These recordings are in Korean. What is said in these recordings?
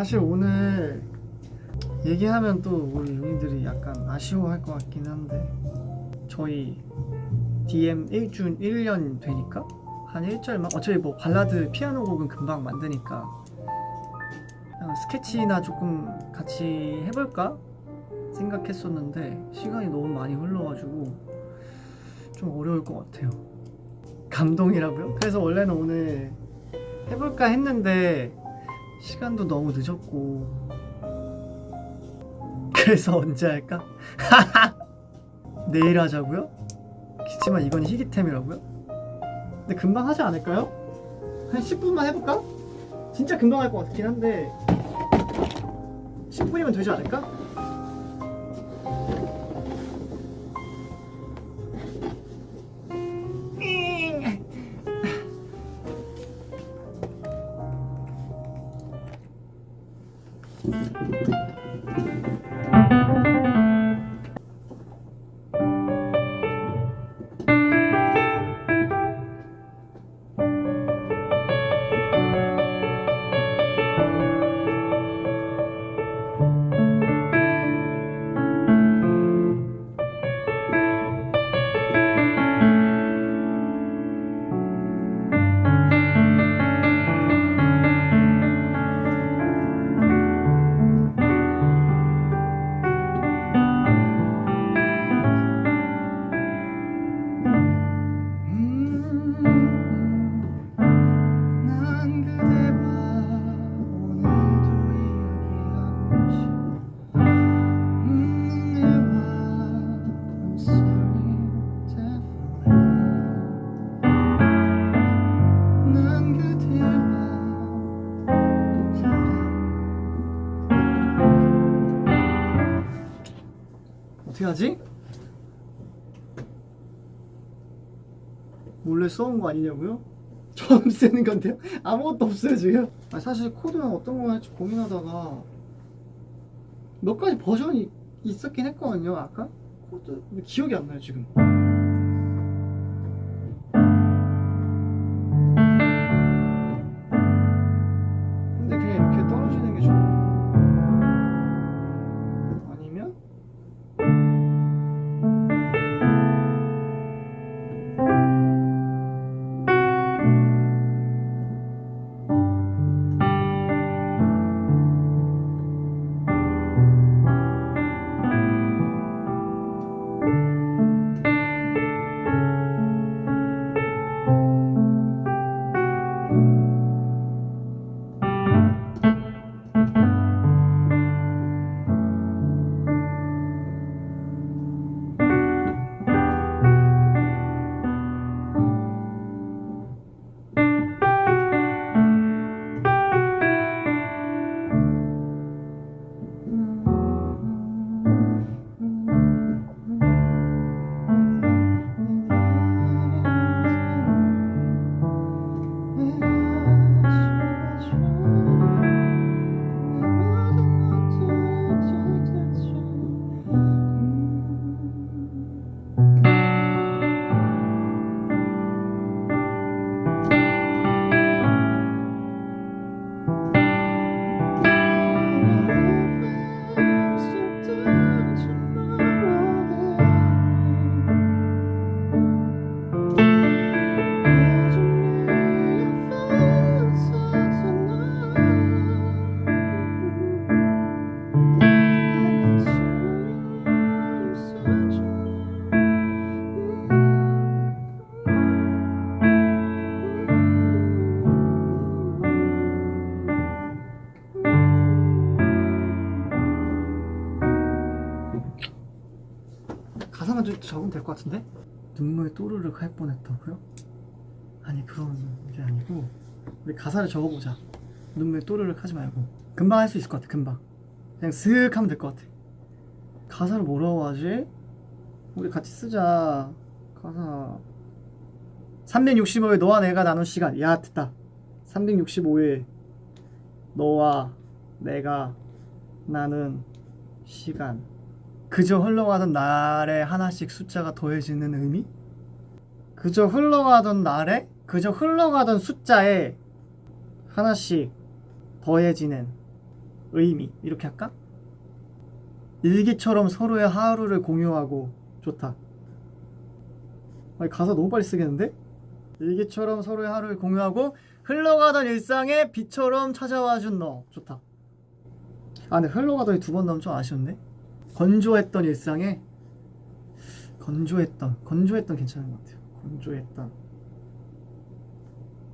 사실 오늘 얘기하면 또 우리 용인들이 약간 아쉬워할 것 같긴 한데 저희 DM 1준 1년 되니까? 한 1절만? 어차피 뭐 발라드 피아노 곡은 금방 만드니까 그냥 스케치나 조금 같이 해볼까 생각했었는데 시간이 너무 많이 흘러가지고 좀 어려울 것 같아요. 감동이라고요? 그래서 원래는 오늘 해볼까 했는데 시간도 너무 늦었고 그래서 언제 할까? 내일 하자고요? 그치만 이건 희귀템이라고요? 근데 금방 하지 않을까요? 한 10분만 해볼까? 진짜 금방 할 것 같긴 한데 10분이면 되지 않을까? 어떻게 하지? 몰래 써온 거 아니냐고요? 처음 쓰는 건데요? 아무것도 없어요 지금 아, 사실 코드는 어떤 거 할지 고민하다가 몇 가지 버전이 있었긴 했거든요 아까? 코드 근데 기억이 안 나요 지금 적으면 될 것 같은데? 눈물 또르륵 할 뻔했다고요? 아니 그런 게 아니고 우리 가사를 적어보자. 눈물 또르륵 하지 말고. 금방 할 수 있을 것 같아 금방. 그냥 슥 하면 될 것 같아. 가사를 뭐라고 하지? 우리 같이 쓰자. 가사. 365일 너와 내가 나눈 시간. 야 됐다. 365일 너와 내가 나눈 시간 그저 흘러가던 날에 하나씩 숫자가 더해지는 의미? 그저 흘러가던 날에 그저 흘러가던 숫자에 하나씩 더해지는 의미 이렇게 할까? 일기처럼 서로의 하루를 공유하고 좋다. 아니 가사 너무 빨리 쓰겠는데? 일기처럼 서로의 하루를 공유하고 흘러가던 일상에 비처럼 찾아와 준 너 좋다. 아 근데 흘러가더니 두번 넣으면 좀 아쉬운데? 건조했던 일상에 건조했던 건조했던 괜찮은 것 같아요. 건조했던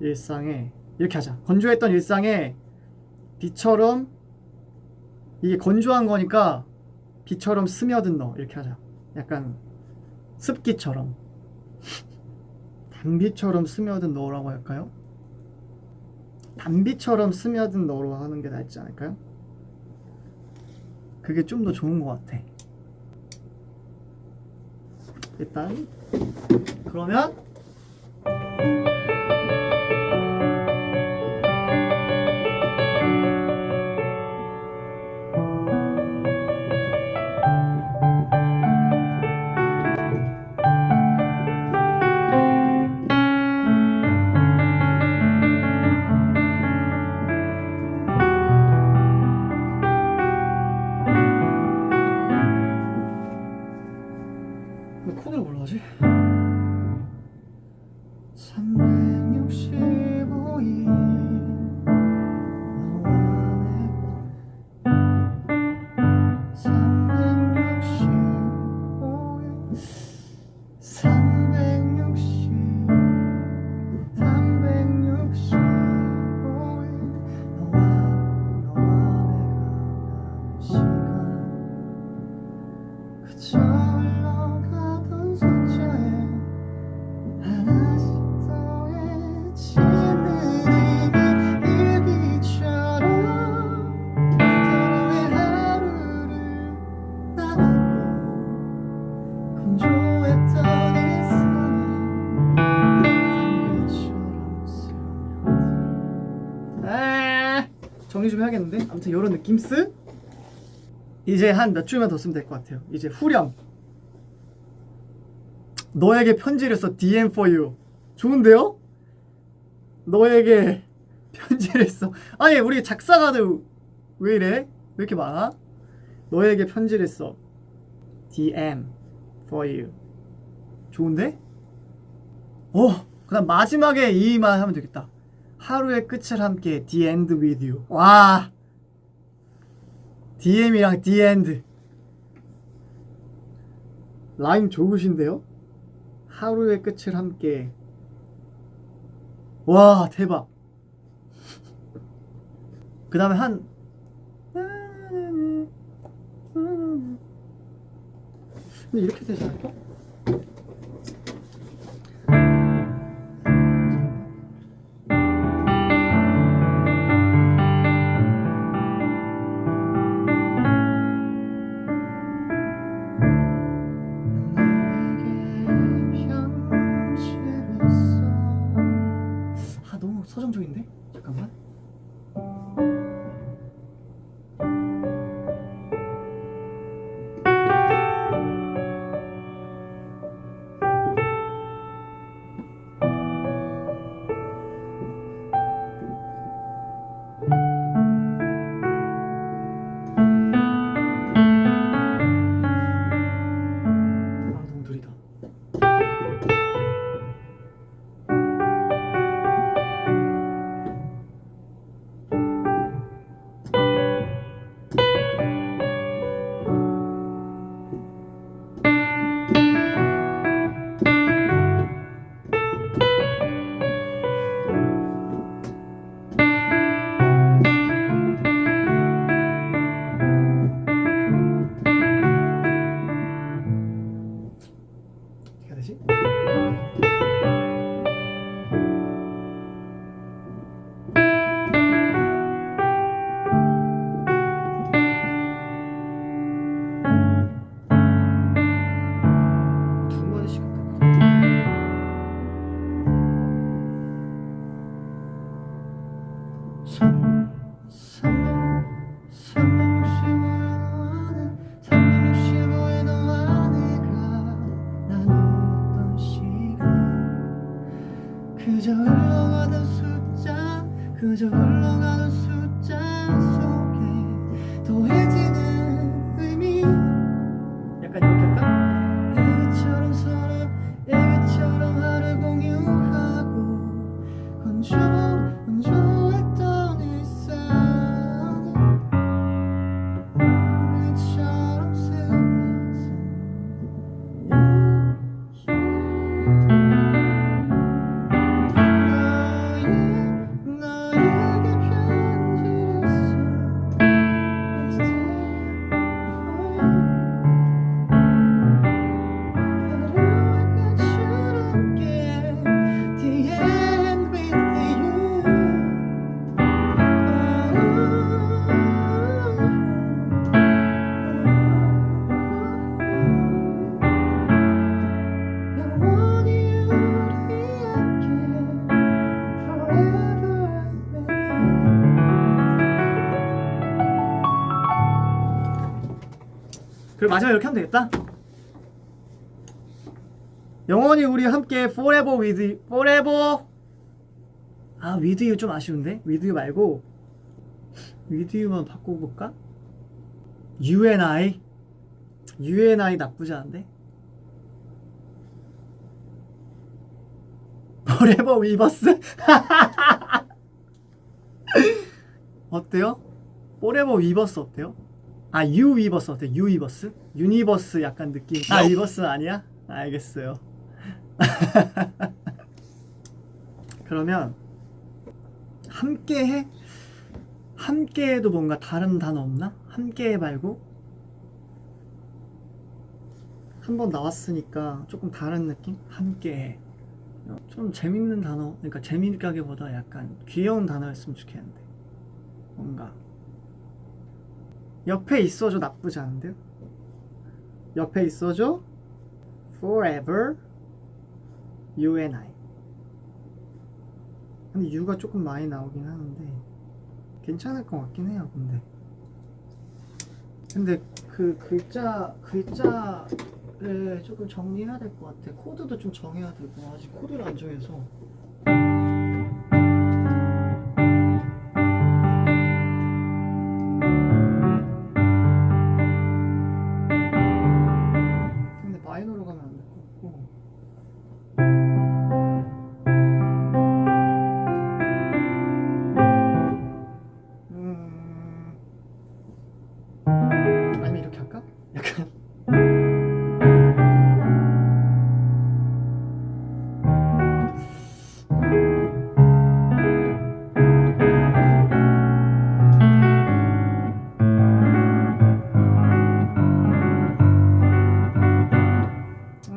일상에 이렇게 하자. 건조했던 일상에 비처럼 이게 건조한 거니까 비처럼 스며든 너 이렇게 하자. 약간 습기처럼 단비처럼 스며든 너라고 할까요? 단비처럼 스며든 너로 하는 게 낫지 않을까요? 그게 좀 더 좋은 것 같아. 일단 그러면 해야겠는데 아무튼 이런 느낌스 이제 한 몇 줄만 더 쓰면 될 것 같아요. 이제 후렴. 너에게 편지를 써 DM for you. 좋은데요? 너에게 편지를 써. 아니 우리 작사가들 왜 이래? 왜 이렇게 많아? 너에게 편지를 써. DM for you. 좋은데? 어, 그다음 마지막에 이만 하면 되겠다. 하루의 끝을 함께 the end with you. 와. DM이랑 디엔드 라임 좋으신데요? 하루의 끝을 함께 와 대박 그 다음에 한 근데 이렇게 되지 않을까? 그리고 마지막에 이렇게 하면 되겠다. 영원히 우리 함께 Forever with you Forever. 아 with you 좀 아쉬운데? with you 말고. with you만 바꿔볼까? you and I. you and I 나쁘지 않은데? 포레버 위버스 어때요? 포레버 위버스 어때요? 아유 위버스 어때? 유 위버스? 유니버스 약간 느낌 아 Nope. 위버스 아니야? 알겠어요 그러면 함께해? 함께해도 뭔가 다른 단어 없나? 함께해 말고 한 번 나왔으니까 조금 다른 느낌? 함께해 어, 좀 재밌는 단어, 그러니까 재미있다기보다 약간 귀여운 단어였으면 좋겠는데 뭔가 옆에 있어줘 나쁘지 않은데요? 옆에 있어줘 Forever You and I. 근데 U가 조금 많이 나오긴 하는데 괜찮을 것 같긴 해요 근데. 근데 그 글자 글자를 조금 정리해야 될 것 같아. 코드도 좀 정해야 되고 아직 코드를 안 정해서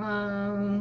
Um,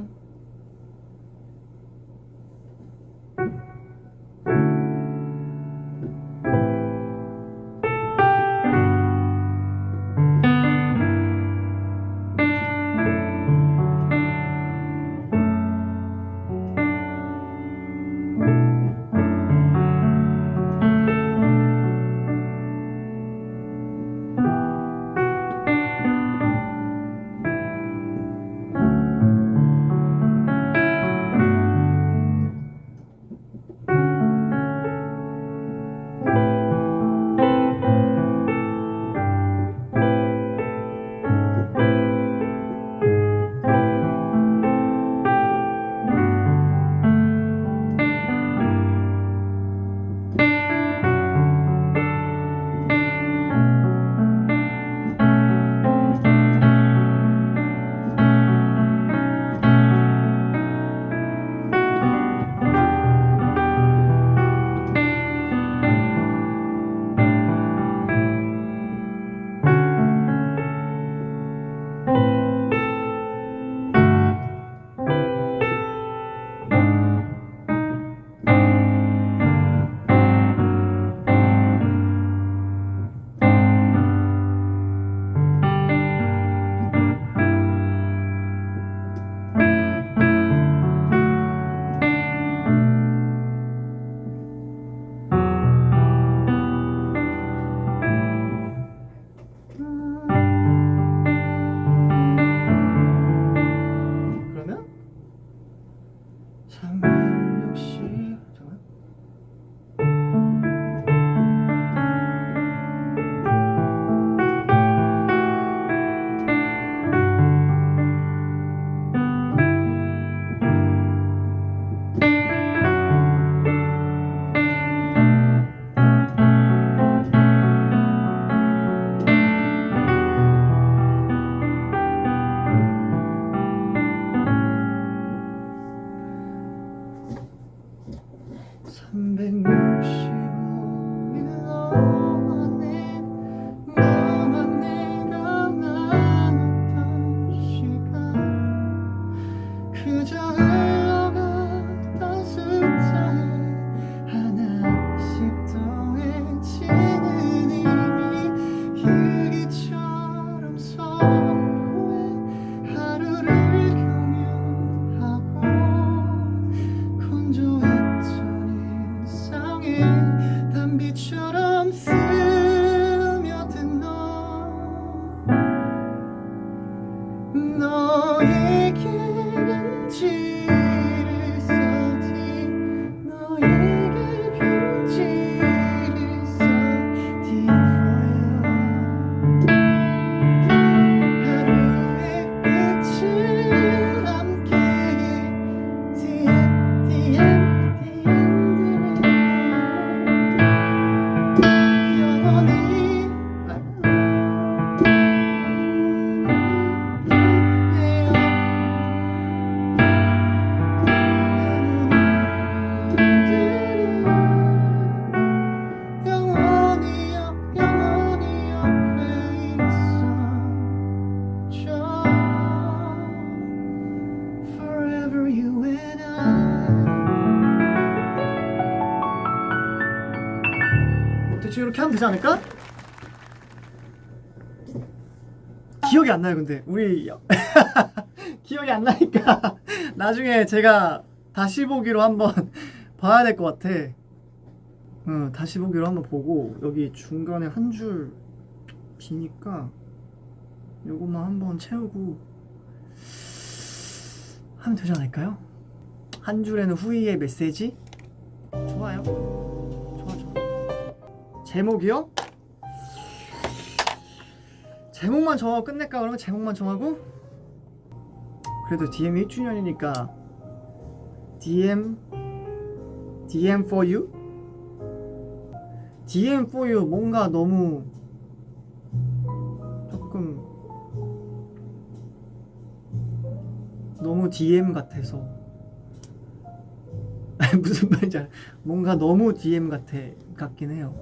안 나요 근데? 우리 기억이 안 나니까 나중에 제가 다시 보기로 한번 봐야 될 것 같아. 응 다시 보기로 한번 보고 여기 중간에 한 줄 비니까 요것만 한번 채우고 하면 되지 않을까요? 한 줄에는 후이의 메시지? 좋아요. 좋아 좋아. 제목이요? 제목만 정하고 끝낼까? 그러면 제목만 정하고? 그래도 DM 1주년이니까 DM DM for you? DM for you 뭔가 너무 조금 너무 DM 같아서. 무슨 말인지 알 뭔가 너무 DM 같아 같긴 해요.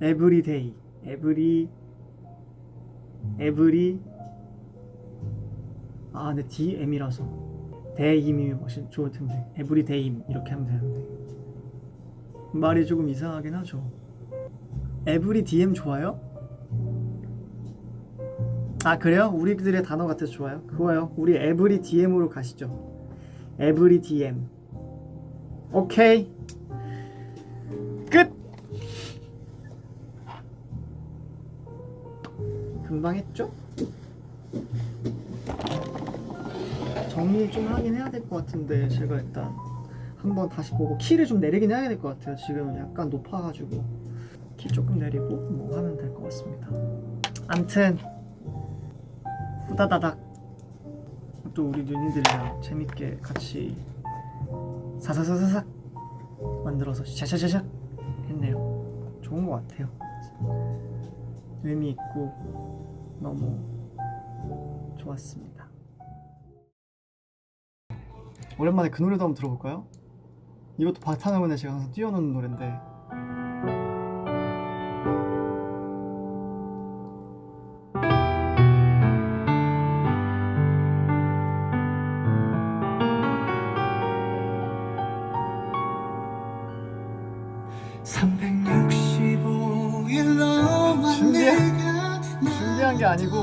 Everyday every every 아 근데 DM이라서. 대임이면 훨씬 좋을 텐데. everyday임 이렇게 하면 되는데. 말이 조금 이상하긴 하죠. every DM 좋아요? 아 그래요? 우리들의 단어 같아서 좋아요? 그거요. 우리 every DM으로 가시죠. every DM 오케이 금방 했죠? 정리 좀 하긴 해야 될 것 같은데 제가 일단 한번 다시 보고 키를 좀 내리긴 해야 될 것 같아요. 지금 약간 높아가지고 키 조금 내리고 뭐 하면 될 것 같습니다. 암튼 후다다닥. 또 우리 누님들이랑 재밌게 같이 사사사사삭 만들어서 샤샤샤샥 했네요. 좋은 것 같아요. 의미 있고 너무 좋았습니다. 오랜만에 그 노래도 한번 들어볼까요? 이것도 바타나문에 제가 항상 띄워놓는 노래인데 아니고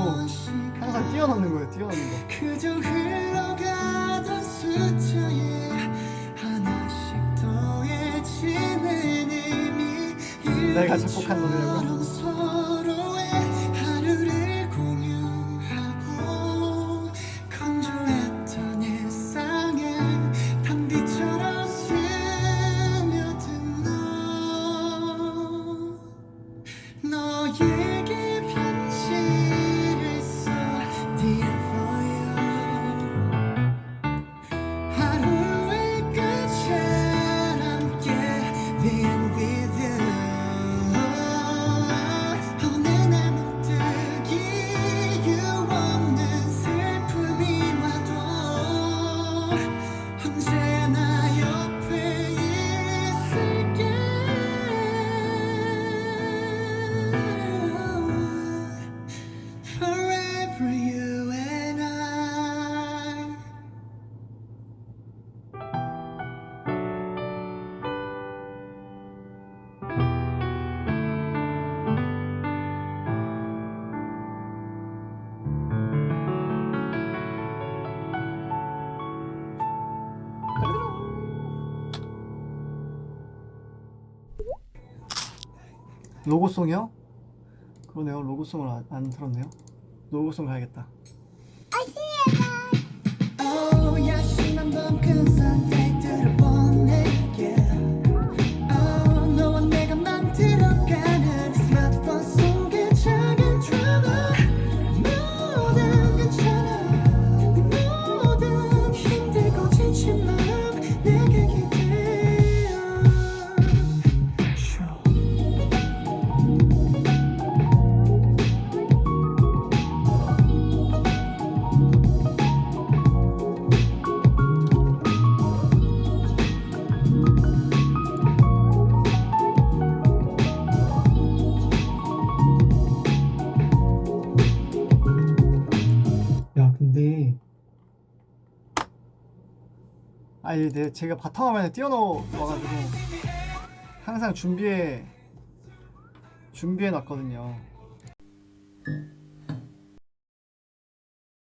항상 띄워놓는 거예요. 띄워놓는 거. 그저 흘러가던 숫자에 하나씩 더해지는 내가 작곡한 노래라고 로고송이요? 그러네요. 로고송을 안, 안 들었네요. 로고송 가야겠다. 내가 만 이제 네, 제가 바탕화면에 뛰어넘어가지고 항상 준비해 준비해 놨거든요.